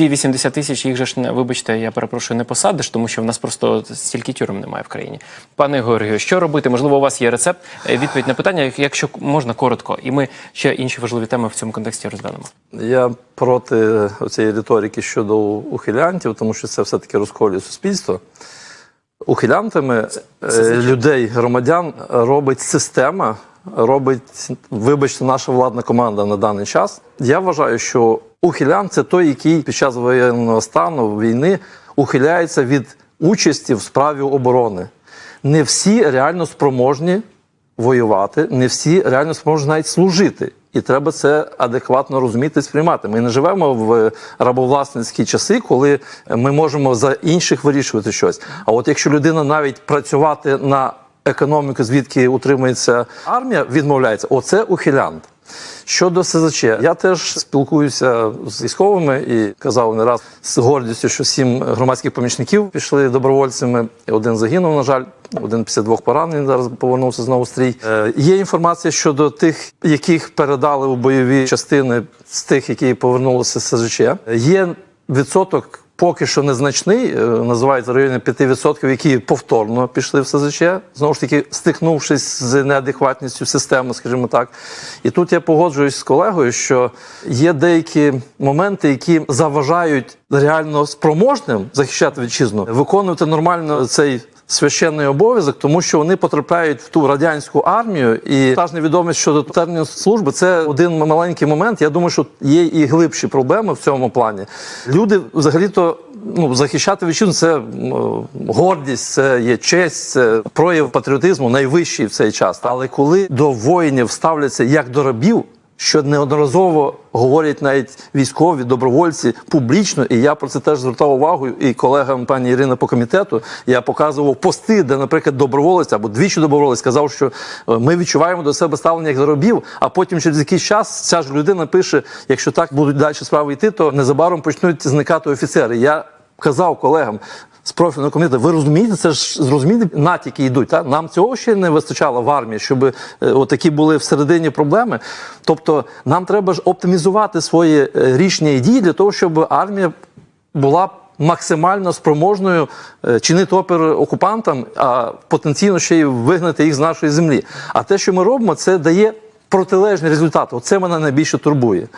ці 80 тисяч їх же ж не вибачте, я перепрошую, не посадиш, тому що в нас просто стільки тюрем немає в країні. Пане Георгію, що робити? Можливо, у вас є рецепт, е, відповідь на питання, якщо можна коротко, і ми ще інші важливі теми в цьому контексті розглянемо. Я проти цієї риторики щодо ухилянтів, тому що це все-таки розколює суспільство. Ухилянтами е, людей, громадян робить система, робить, вибачте, наша владна команда на даний час. Я вважаю, що ухилян це той, який під час воєнного стану війни ухиляється від участі в справі оборони. Не всі реально спроможні воювати, не всі реально спроможні навіть служити. І треба це адекватно розуміти і сприймати. Ми не живемо в рабовласницькі часи, коли ми можемо за інших вирішувати щось. А от якщо людина навіть працювати на економіку, звідки утримується армія, відмовляється, оце ухилянт. Щодо СЗЧ, я теж спілкуюся з військовими і казав не раз з гордістю, що сім громадських помічників пішли добровольцями. Один загинув, на жаль, один після двох поранень зараз повернувся знову стрій. Е, є інформація щодо тих, яких передали у бойові частини з тих, які повернулися з СЗЧ. Є відсоток. Поки що незначний, е, називається районі 5%, які повторно пішли в СЗЧ, знову ж таки, стикнувшись з неадекватністю системи, скажімо так. І тут я погоджуюсь з колегою, що є деякі моменти, які заважають реально спроможним захищати вітчизну, виконувати нормально цей. Священний обов'язок, тому що вони потрапляють в ту радянську армію, і та ж невідомість щодо терміну служби це один маленький момент. Я думаю, що є і глибші проблеми в цьому плані. Люди взагалі-то ну захищати вітчизну – це гордість, це є честь, це прояв патріотизму найвищий в цей час. Але коли до воїнів ставляться як до рабів, що неодноразово говорять навіть військові добровольці публічно, і я про це теж звертав увагу. І колегам пані Ірина по комітету я показував пости, де, наприклад, доброволець або двічі доброволець сказав, що е, ми відчуваємо до себе ставлення як до робів. А потім через якийсь час ця ж людина пише: якщо так будуть далі справи йти, то незабаром почнуть зникати офіцери. Я казав колегам. З профільного комітету, ви розумієте, це ж зрозуміти натяки йдуть. Та? Нам цього ще не вистачало в армії, щоб е, отакі були всередині проблеми. Тобто нам треба ж оптимізувати свої е, рішення і дії для того, щоб армія була максимально спроможною е, чинити опір окупантам, а потенційно ще й вигнати їх з нашої землі. А те, що ми робимо, це дає протилежні результати. Оце мене найбільше турбує.